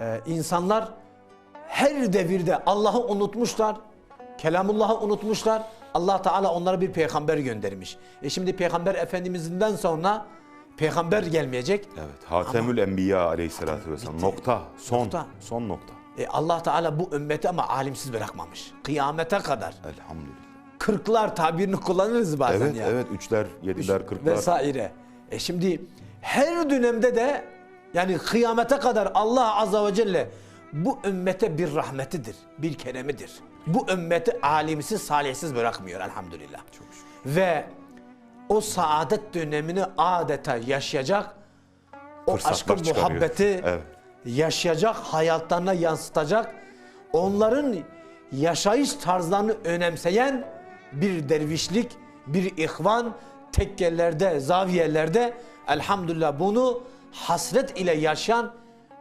Ee, insanlar her devirde Allah'ı unutmuşlar. Kelamullah'ı unutmuşlar. Allah Teala onlara bir peygamber göndermiş. E şimdi peygamber efendimizden sonra peygamber gelmeyecek. Evet. Hatemül Enbiya aleyhissalatü vesselam. Nokta. Son. Nokta. Son nokta. E Allah Teala bu ümmeti ama alimsiz bırakmamış. Kıyamete kadar. Elhamdülillah. Kırklar tabirini kullanırız bazen Evet ya. evet. Üçler, yediler, kırklar. vesaire. E şimdi her dönemde de yani kıyamete kadar Allah azze ve celle bu ümmete bir rahmetidir, bir keremidir. Bu ümmeti alimsiz, salihsiz bırakmıyor elhamdülillah. Ve o saadet dönemini adeta yaşayacak, o Fırsatlar aşkın çıkarıyor. muhabbeti Evet. yaşayacak, hayatlarına yansıtacak, onların yaşayış tarzlarını önemseyen bir dervişlik, bir ihvan, tekkelerde, zaviyelerde elhamdülillah bunu hasret ile yaşayan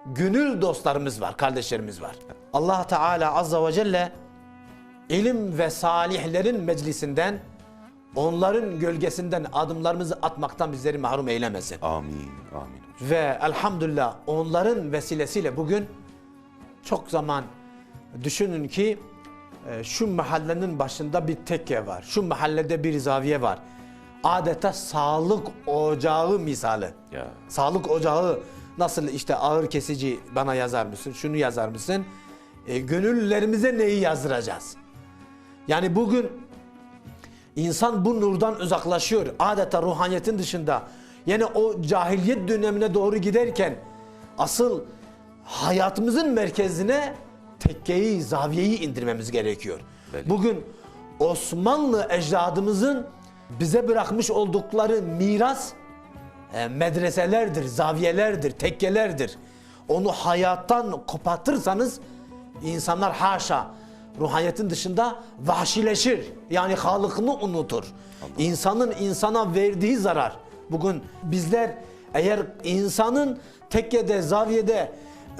gönül dostlarımız var, kardeşlerimiz var. Allah Teala azza ve celle ilim ve salihlerin meclisinden, onların gölgesinden adımlarımızı atmaktan bizleri mahrum eylemesin. Amin. Amin. Ve elhamdülillah onların vesilesiyle bugün çok zaman düşünün ki e, şu mahallenin başında bir tekke var. Şu mahallede bir zaviye var. Adeta sağlık ocağı misali. Ya. Sağlık ocağı nasıl işte ağır kesici bana yazar mısın? Şunu yazar mısın? E, gönüllerimize neyi yazdıracağız? Yani bugün İnsan bu nurdan uzaklaşıyor. Adeta ruhaniyetin dışında. Yani o cahiliyet dönemine doğru giderken asıl hayatımızın merkezine tekkeyi, zaviyeyi indirmemiz gerekiyor. Belli. Bugün Osmanlı ecdadımızın bize bırakmış oldukları miras e, medreselerdir, zaviyelerdir, tekkelerdir. Onu hayattan kopartırsanız insanlar haşa ruhaniyetin dışında vahşileşir. Yani halıkını unutur. İnsanın insana verdiği zarar. Bugün bizler eğer insanın tekkede, zaviyede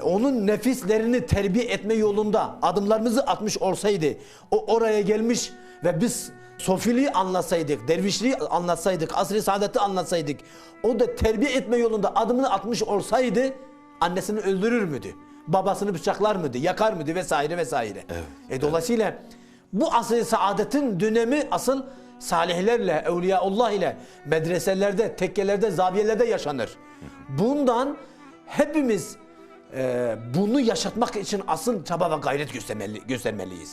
onun nefislerini terbiye etme yolunda adımlarımızı atmış olsaydı, o oraya gelmiş ve biz sofiliği anlatsaydık, dervişliği anlatsaydık, asr-ı saadeti anlatsaydık, o da terbiye etme yolunda adımını atmış olsaydı annesini öldürür müydü? Babasını bıçaklar mıydı, yakar mıydı vesaire vesaire. E, dolayısıyla bu asr-ı saadetin dönemi asıl salihlerle, evliyaullah ile medreselerde, tekkelerde, zaviyelerde yaşanır. Bundan hepimiz e, bunu yaşatmak için asıl çaba ve gayret göstermeli, göstermeliyiz.